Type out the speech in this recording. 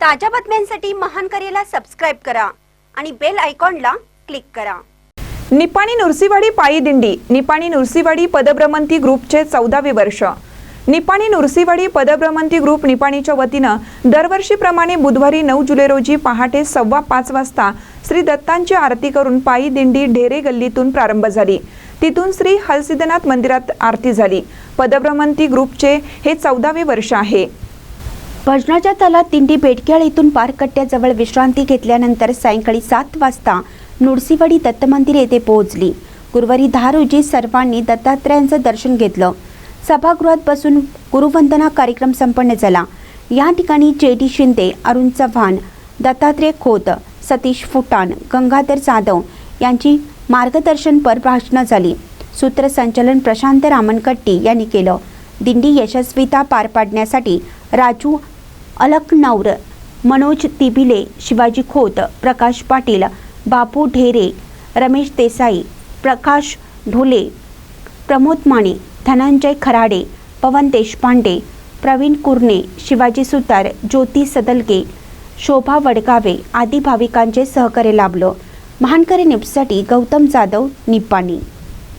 ताज्या बातम्यांसाठी महान करेला सबस्क्राईब करा आणि बेल आयकॉनला क्लिक करा. निपाणी नुरसीवाडी पायी दिंडी. निपाणी नुरसीवाडी पदभ्रमंती ग्रुपचे चौदावे वर्ष. निपाणी नुरसीवाडी पदभ्रमंती ग्रुप निपाणीच्या वतीनं दरवर्षीप्रमाणे बुधवारी नऊ जुलै रोजी पहाटे सव्वा पाच वाजता श्री दत्तांची आरती करून पायी दिंडी ढेरे गल्लीतून प्रारंभ झाली. तिथून श्री हलसिद्धनाथ मंदिरात आरती झाली. पदभ्रमंती ग्रुपचे हे चौदावे वर्ष आहे. भजनाच्या तालात दिंडी बेटक्याळ येथून पारकट्ट्याजवळ विश्रांती घेतल्यानंतर सायंकाळी सात वाजता नुडसीवाडी दत्त मंदिर येथे पोहोचली. गुरुवारी दहा रोजी सर्वांनी दत्तात्रयांचं दर्शन घेतलं. सभागृहात बसून गुरुवंदना कार्यक्रम संपन्न झाला. या ठिकाणी जे डी शिंदे अरुण चव्हाण दत्तात्रय खोत सतीश फुटाण गंगाधर जाधव यांची मार्गदर्शनपर भाषणं झाली. सूत्रसंचालन प्रशांत रामनकट्टी यांनी केलं. दिंडी यशस्वीता पार पाडण्यासाठी राजू अलक नवर मनोज तिबिले शिवाजी खोत प्रकाश पाटील बापू ढेरे रमेश देसाई प्रकाश ढोले प्रमोद माने धनंजय खराडे पवन देशपांडे प्रवीण कुर्णे शिवाजी सुतार ज्योती सदलगे शोभा वडगावे आदी भाविकांचे सहकार्य लाभलं. महानकरी न्यूजसाठी गौतम जाधव निप्पाणी